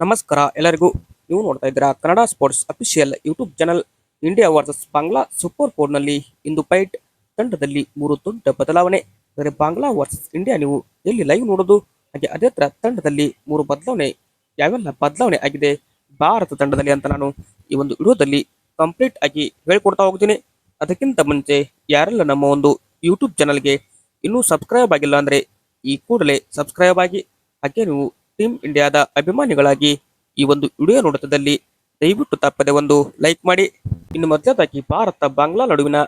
ನಮಸ್ಕಾರ, ಎಲ್ಲರಿಗೂ ನೀವು ನೋಡ್ತಾ ಇದ್ದೀರಾ Kannada sports official YouTube channel. India versus Bangla super ಫೋರ್ನಲ್ಲಿ ಇಂದು ಫೈಟ್ ತಂಡದಲ್ಲಿ ಮೂರು ದೊಡ್ಡ ಬದಲಾವಣೆ. ಅಂದರೆ ಬಾಂಗ್ಲಾ ವರ್ಸಸ್ ಇಂಡಿಯಾ ನೀವು ಎಲ್ಲಿ ಲೈವ್ ನೋಡೋದು? ಹಾಗೆ ಅದೇ ತರ ತಂಡದಲ್ಲಿ ಮೂರು ಬದಲಾವಣೆ, ಯಾವೆಲ್ಲ ಬದಲಾವಣೆ ಆಗಿದೆ? ಭಾರತ ತಂಡದಲ್ಲಿ ಅಂತ ನಾನು ಈ ಒಂದು ವಿಡಿಯೋದಲ್ಲಿ ಕಂಪ್ಲೀಟ್ ಆಗಿ ಹೇಳಿಕೊಡ್ತಾ ಹೋಗ್ತೀನಿ. ಅದಕ್ಕಿಂತ ಮುಂಚೆ ಯಾರೆಲ್ಲ ನಮ್ಮ ಒಂದು ಯೂಟ್ಯೂಬ್ ಚಾನಲ್ಗೆ ಇನ್ನೂ ಸಬ್ಸ್ಕ್ರೈಬ್ ಆಗಿಲ್ಲ ಅಂದರೆ ಈ ಕೂಡಲೇ ಸಬ್ಸ್ಕ್ರೈಬ್ ಆಗಿ. ಹಾಗೆ ನೀವು ಟೀಮ್ ಇಂಡಿಯಾದ ಅಭಿಮಾನಿಗಳಾಗಿ ಈ ಒಂದು ವಿಡಿಯೋ ನೋಡುತ್ತದಲ್ಲಿ ದಯವಿಟ್ಟು ತಪ್ಪದೆ ಒಂದು ಲೈಕ್ ಮಾಡಿ. ಇನ್ನು ಮೊದಲದಾಗಿ ಭಾರತ ಬಾಂಗ್ಲಾ ನಡುವಿನ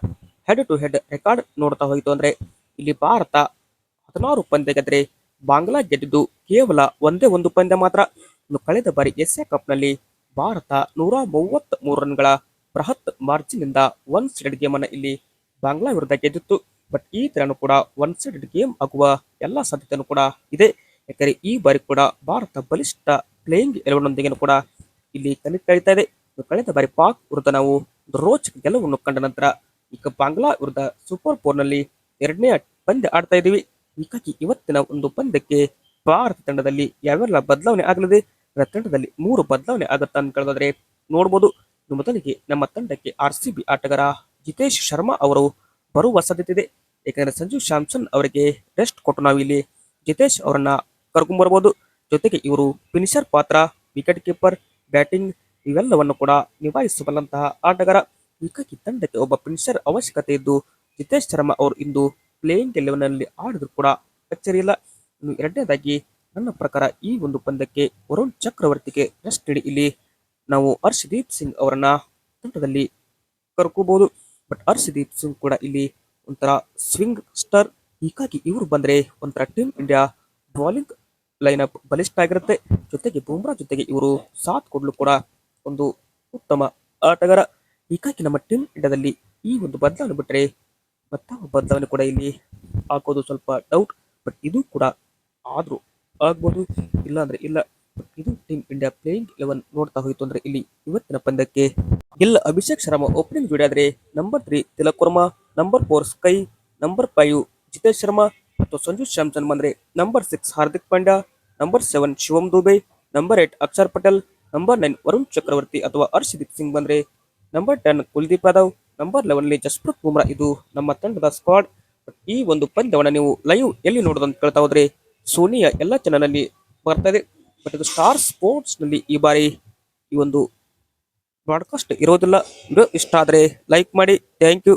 ಹೆಡ್ ಟು ಹೆಡ್ ರೆಕಾರ್ಡ್ ನೋಡ್ತಾ ಹೋಯಿತು ಅಂದ್ರೆ ಇಲ್ಲಿ ಭಾರತ ಹದಿನಾರು ಪಂದ್ಯ ಗೆದ್ದರೆ ಬಾಂಗ್ಲಾ ಗೆದ್ದಿದ್ದು ಕೇವಲ ಒಂದೇ ಒಂದು ಪಂದ್ಯ ಮಾತ್ರ. ಇನ್ನು ಕಳೆದ ಬಾರಿ ಏಷ್ಯಾ ಕಪ್ನಲ್ಲಿ ಭಾರತ ನೂರ ಮೂವತ್ತ್ ಮೂರು ರನ್ಗಳ ಬೃಹತ್ ಮಾರ್ಜಿನಿಂದ ಒನ್ ಸೈಡೆಡ್ ಗೇಮ್ ಅನ್ನು ಇಲ್ಲಿ ಬಾಂಗ್ಲಾ ವಿರುದ್ಧ ಗೆದ್ದಿತ್ತು. ಬಟ್ ಈ ತರನು ಕೂಡ ಒನ್ ಸೈಡೆಡ್ ಗೇಮ್ ಆಗುವ ಎಲ್ಲ ಸಾಧ್ಯತೆಯೂ ಕೂಡ ಇದೆ. ಯಾಕಂದ್ರೆ ಈ ಬಾರಿ ಕೂಡ ಭಾರತ ಬಲಿಷ್ಠ ಪ್ಲೇಯಿಂಗ್ ಎಲೆವನ್ನೊಂದಿಗೆ ಕೂಡ ಇಲ್ಲಿ ಕಳೀತಾ ಇದೆ. ಕಳೆದ ಬಾರಿ ಪಾಕ್ ವಿರುದ್ಧ ನಾವು ರೋಚಕ ಗೆಲುವನ್ನು ಕಂಡ ನಂತರ ಈಗ ಬಾಂಗ್ಲಾ ವಿರುದ್ಧ ಸೂಪರ್ ಫೋರ್ನಲ್ಲಿ ಎರಡನೇ ಪಂದ್ಯ ಆಡ್ತಾ ಇದೀವಿ ಹೀಗಾಗಿ ಇವತ್ತಿನ ಒಂದು ಪಂದ್ಯಕ್ಕೆ ಭಾರತ ತಂಡದಲ್ಲಿ ಯಾವೆಲ್ಲ ಬದಲಾವಣೆ ಆಗಲಿದೆ? ತಂಡದಲ್ಲಿ ಮೂರು ಬದಲಾವಣೆ ಆಗುತ್ತೆ ಅಂತ ಕೇಳಿದ್ರೆ ನೋಡ್ಬೋದು. ಮೊದಲಿಗೆ ನಮ್ಮ ತಂಡಕ್ಕೆ ಆರ್ ಸಿ ಬಿ ಆಟಗಾರ ಜಿತೇಶ್ ಶರ್ಮಾ ಅವರು ಬರುವ ಸಾಧ್ಯತೆ ಇದೆ. ಯಾಕಂದ್ರೆ ಸಂಜು ಸ್ಯಾಮ್ಸನ್ ಅವರಿಗೆ ರೆಸ್ಟ್ ಕೊಟ್ಟು ನಾವು ಇಲ್ಲಿ ಜಿತೇಶ್ ಅವರನ್ನ ಕರ್ಕೊಂಡ್ಬರ್ಬೋದು ಜೊತೆಗೆ ಇವರು ಫಿನಿಷರ್ ಪಾತ್ರ ವಿಕೆಟ್ ಕೀಪರ್ ಬ್ಯಾಟಿಂಗ್ ಇವೆಲ್ಲವನ್ನು ಕೂಡ ನಿಭಾಯಿಸಬಲ್ಲಂತಹ ಆಟಗಾರ. ಹೀಗಾಗಿ ತಂಡಕ್ಕೆ ಒಬ್ಬ ಫಿನಿಷರ್ ಅವಶ್ಯಕತೆ ಇದ್ದು, ಜಿತೇಶ್ ಶರ್ಮಾ ಅವರು ಇಂದು ಪ್ಲೇಯಿಂಗ್ನಲ್ಲಿ ಆಡಿದ್ರು ಕೂಡ ಅಚ್ಚರಿ ಇಲ್ಲ. ಇನ್ನು ಎರಡನೇದಾಗಿ, ನನ್ನ ಪ್ರಕಾರ ಈ ಒಂದು ಪಂದ್ಯಕ್ಕೆ ವರುಣ್ ಚಕ್ರವರ್ತಿಗೆ ರೆಸ್ಟ್ ನೀಡಿ. ಇಲ್ಲಿ ನಾವು ಹರ್ಷದೀಪ್ ಸಿಂಗ್ ಅವರನ್ನ ತಂಡದಲ್ಲಿ ಕರ್ಕೋಬಹುದು ಬಟ್ ಹರ್ಷದೀಪ್ ಸಿಂಗ್ ಕೂಡ ಇಲ್ಲಿ ಒಂಥರ ಸ್ವಿಂಗ್ ಸ್ಟಾರ್ ಹೀಗಾಗಿ ಇವರು ಬಂದರೆ ಒಂಥರ ಟೀಮ್ ಇಂಡಿಯಾ ಬೌಲಿಂಗ್ ಲೈನಪ್ ಬಲಿಷ್ಠ ಆಗಿರುತ್ತೆ ಜೊತೆಗೆ ಬೂಮ್ರಾ ಜೊತೆಗೆ ಇವರು ಸಾಥ್ ಕೊಡ್ಲು ಕೂಡ ಒಂದು ಉತ್ತಮ ಆಟಗಾರ. ಹೀಗಾಗಿ ನಮ್ಮ ಟೀಮ್ ಇಂಡಿಯಾದಲ್ಲಿ ಈ ಒಂದು ಬದಲಾವಣೆ ಬಿಟ್ಟರೆ ಮತ್ತೊಂದು ಬದಲಾವಣೆ ಕೂಡ ಇಲ್ಲಿ ಹಾಕೋದು ಸ್ವಲ್ಪ ಡೌಟ್ ಬಟ್ ಇದು ಕೂಡ ಆದ್ರೂ ಆಗ್ಬೋದು. ಇಲ್ಲ ಅಂದ್ರೆ ಇಲ್ಲ ಬಟ್ ಇದು ಟೀಮ್ ಇಂಡಿಯಾ ಪ್ಲೇಯಿಂಗ್ ಲೆವೆನ್ ನೋಡ್ತಾ ಹೋಯಿತು ಅಂದ್ರೆ ಇಲ್ಲಿ ಇವತ್ತಿನ ಪಂದ್ಯಕ್ಕೆ ಎಲ್ಲ Abhishek Sharma opening ಜೋಡಿಯಾದ್ರೆ number three Tilak Varma number four SKY number five Jitesh Sharma ಮತ್ತು ಸಂಜು ಶ್ಯಾಮ್ಸನ್ ಬಂದ್ರೆ number six Hardik Pandya number seven Shivam Dube number eight Axar Patel number nine Varun Chakravarthy ಅಥವಾ ಹರ್ಷದೀಪ್ ಸಿಂಗ್ ಬಂದ್ರೆ number ten Kuldeep Yadav number eleven ಅಲ್ಲಿ ಜಸ್ಪ್ರೀತ್ ಬುಮ್ರಾ ಇದು ನಮ್ಮ ತಂಡದ squad ಈ ಒಂದು ಪಂದ್ಯವನ್ನು ನೀವು ಲೈವ್ ಎಲ್ಲಿ ನೋಡೋದಂತ ಕೇಳ್ತಾ ಹೋದ್ರೆ ಸೋನಿಯ ಎಲ್ಲ ಚಾನಲ್ ಅಲ್ಲಿ ಬರ್ತಾ ಇದೆ. ಬಟ್ ಇದು ಸ್ಟಾರ್ ಸ್ಪೋರ್ಟ್ಸ್ನಲ್ಲಿ ಈ ಬಾರಿ ಈ ಒಂದು ಬ್ರಾಡ್ಕಾಸ್ಟ್ ಇರೋದಿಲ್ಲ. ಇಷ್ಟ ಆದರೆ ಲೈಕ್ ಮಾಡಿ. Thank you